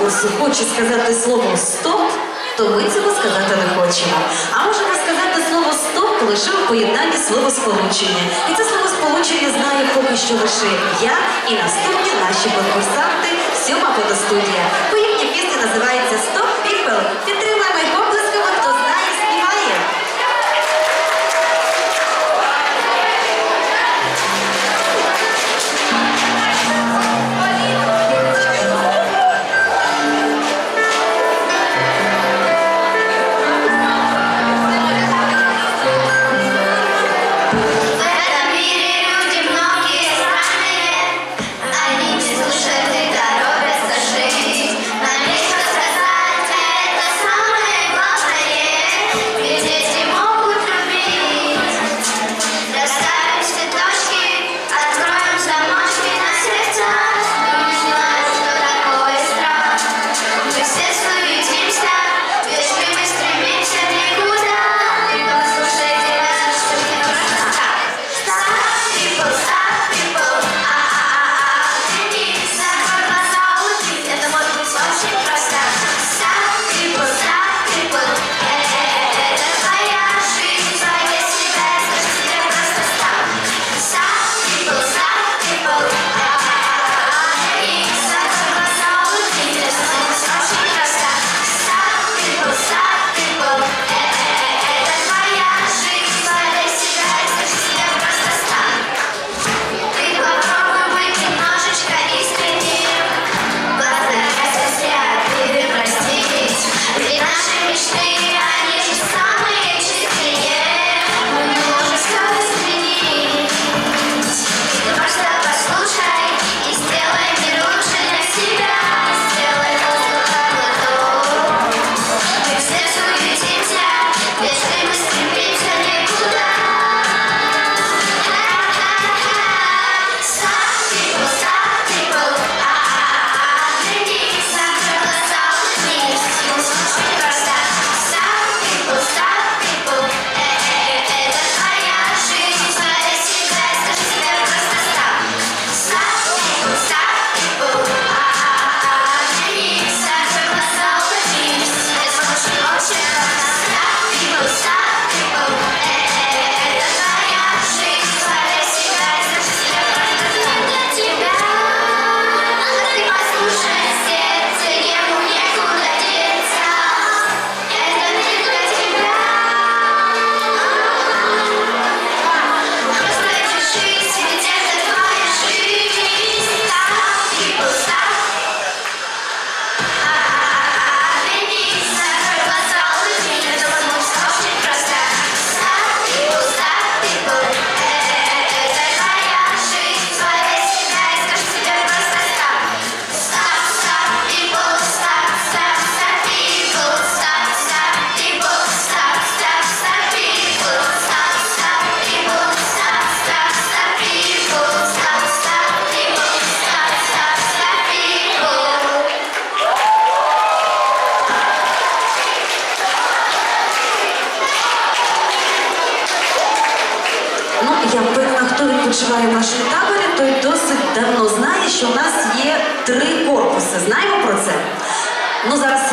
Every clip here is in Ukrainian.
конкурсу хоче сказати слово стоп, то ми цього сказати не хочемо. А можемо сказати слово стоп лише у поєднанні словосполучення. І це словосполучення знає поки що лише я і наступні наші конкурсанти, сьома фотостудія. Бо їхня пісня називається Стоп People.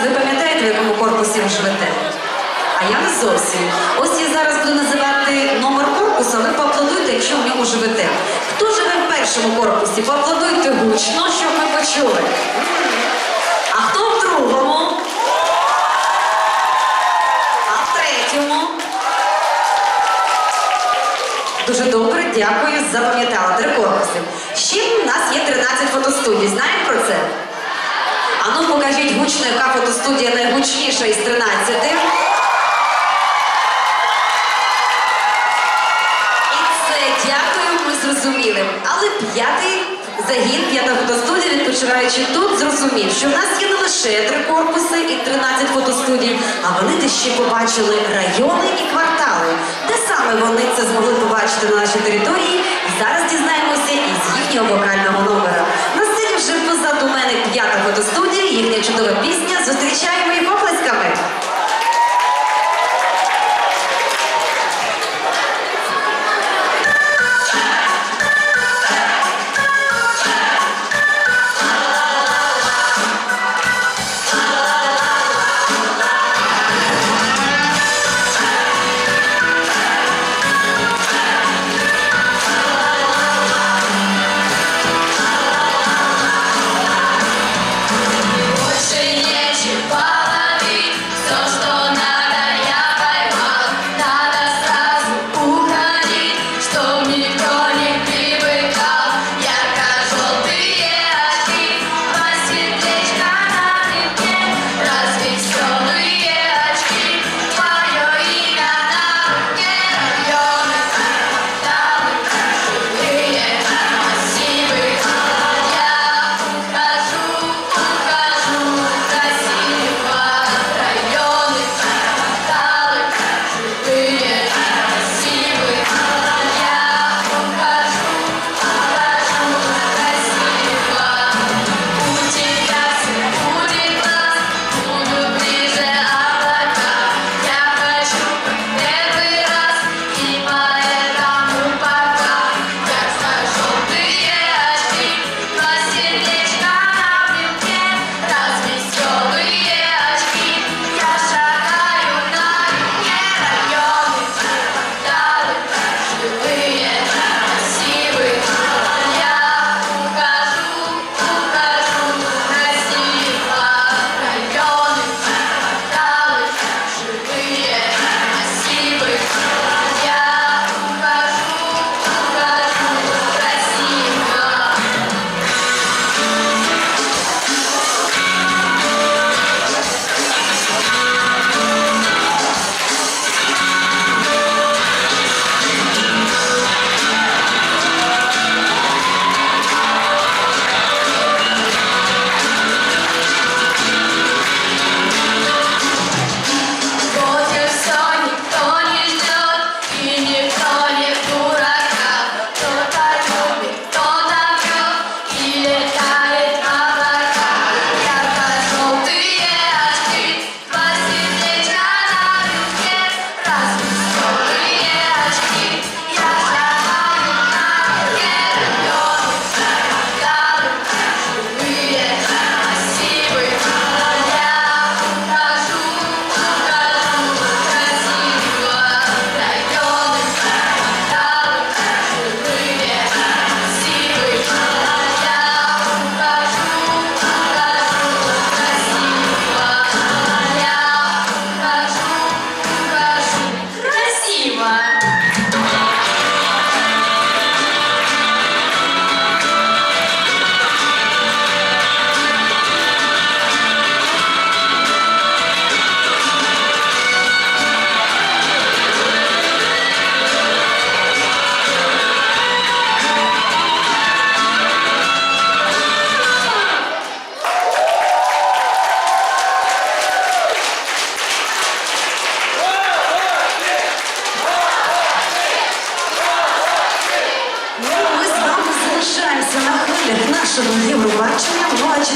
Ви пам'ятаєте, в якому корпусі ви живете? А я не зовсім. Ось я зараз буду називати номер корпусу, ви поаплодуйте, якщо в ньому живете. Хто живе в першому корпусі? Поаплодуйте гучно, щоб ми почули. А хто в другому? А в третьому? Дуже добре, дякую, запам'ятала. Три корпуси. Ще в нас є 13 фотостудій. Знаємо про це? А ну покажіть гучно, яка фотостудія найгучніша із 13. І це дякую, ми зрозуміли. Але п'ятий загін, п'ята фотостудія, відпочиваючи тут, зрозумів, що в нас є не лише три корпуси і 13 фотостудій, а вони те ще побачили райони і квартали. Де саме вони це змогли побачити на нашій території? Зараз дізнаємося із їхнього вокального номера. Їхня чудова пісня. Зустрічаємо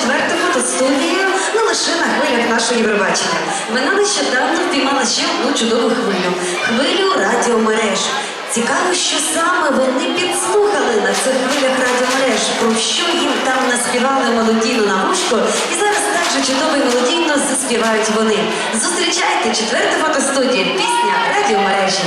четвертому та студію не лише на хвилях нашого Євробачення. Вона нещодавно впіймала ще одну чудову хвилю хвилю радіомереж. Цікаво, що саме вони підслухали на цих хвилях радіомереж, про що їм там наспівали молодійну навушку, і зараз так же чудово і молодійно заспівають вони. Зустрічайте четверту фотостудію, пісня радіомережі.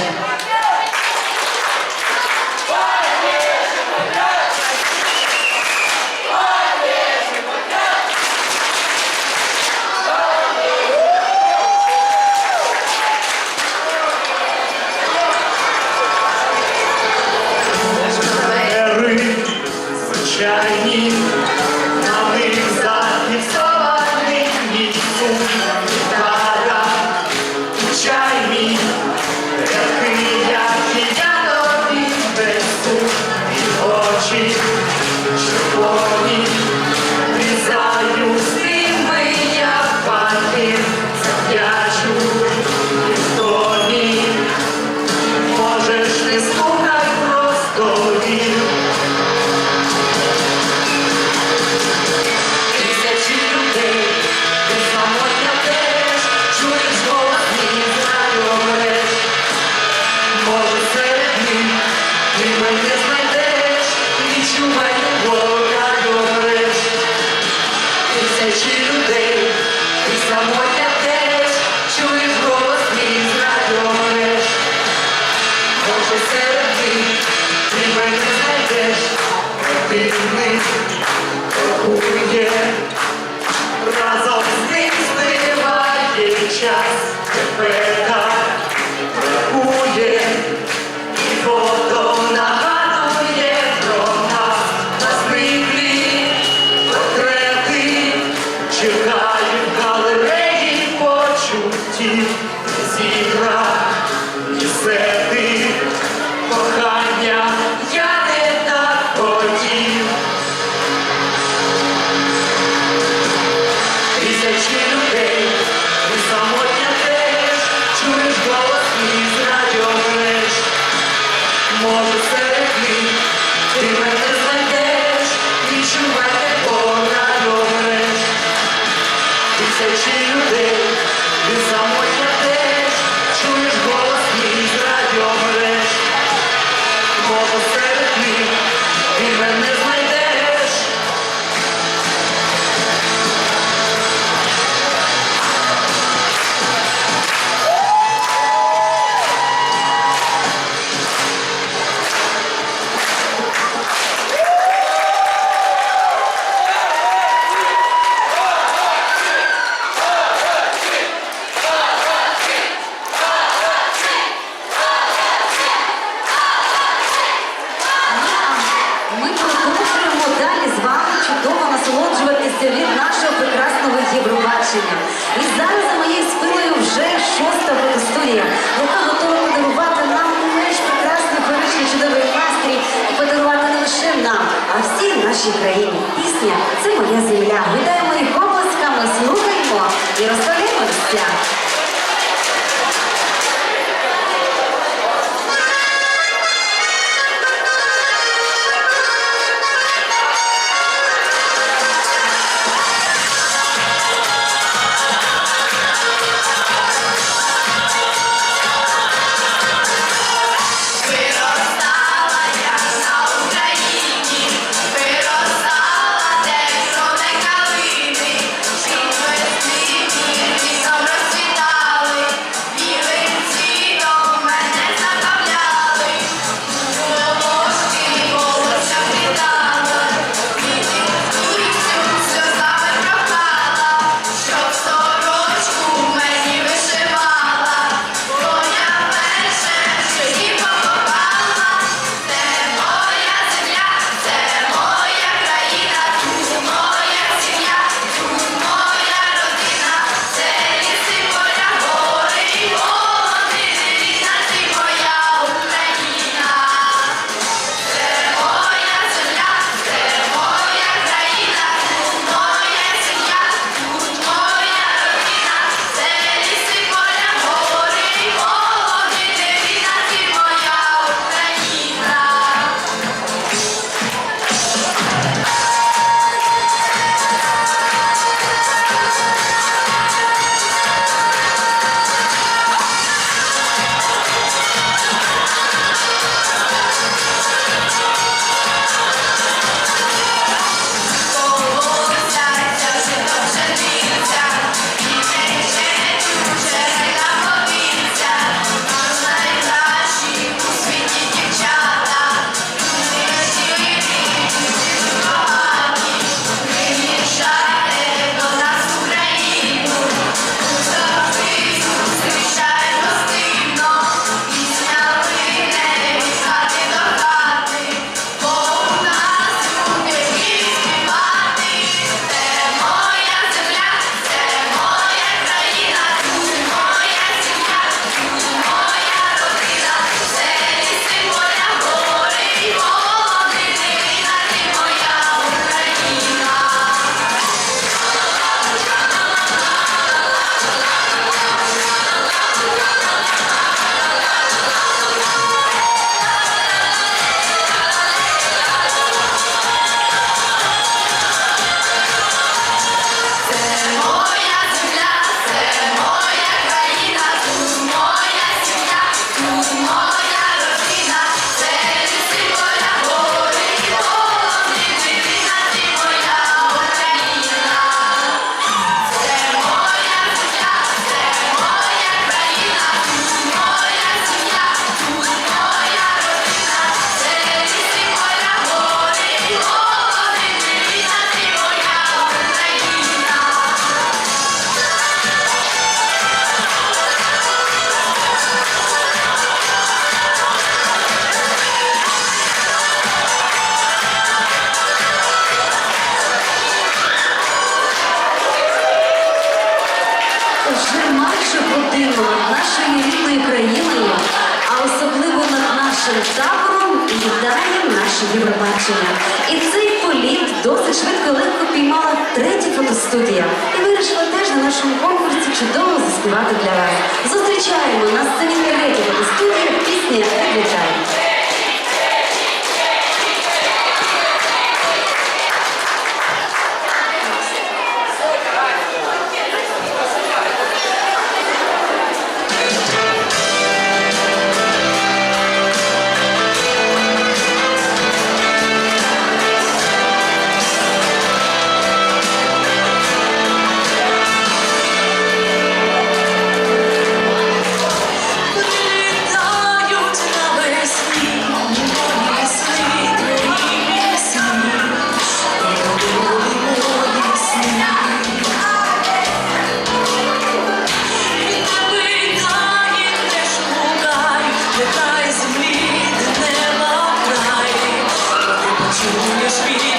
Цілуєш мій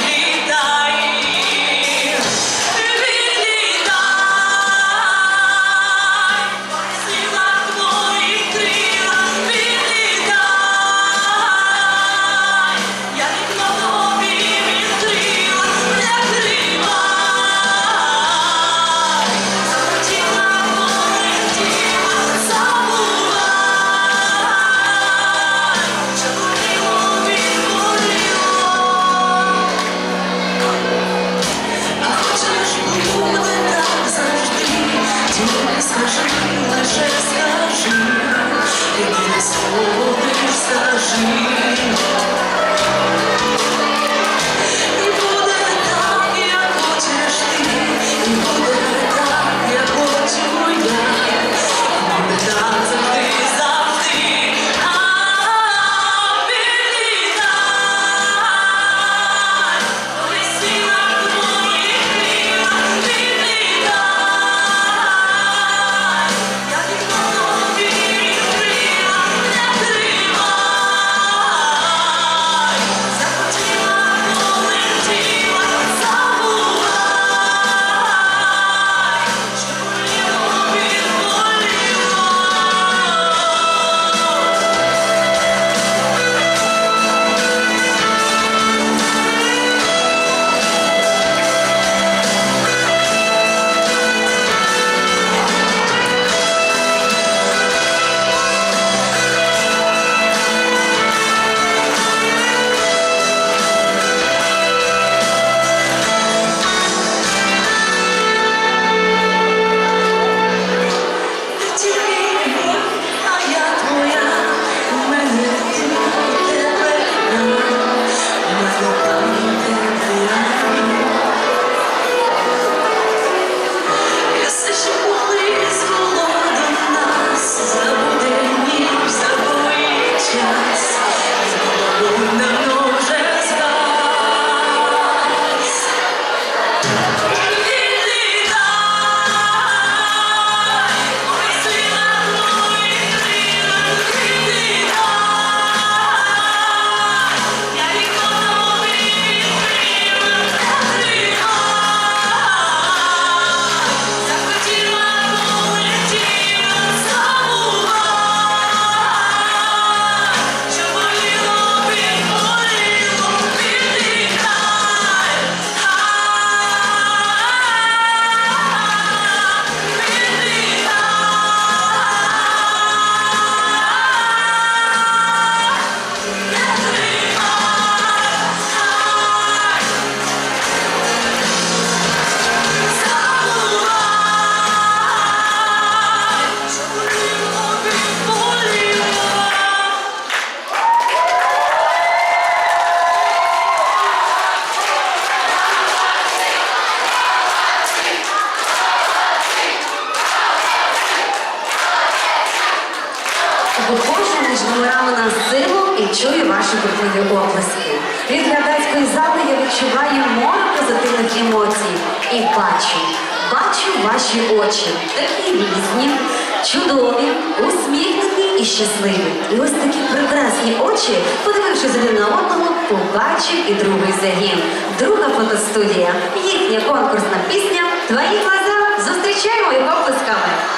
щасливі. І ось такі прекрасні очі, подивившись один на одного, побачив і другий загін. Друга фотостудія. Їхня конкурсна пісня Твої глаза зустрічаємо його поплесками.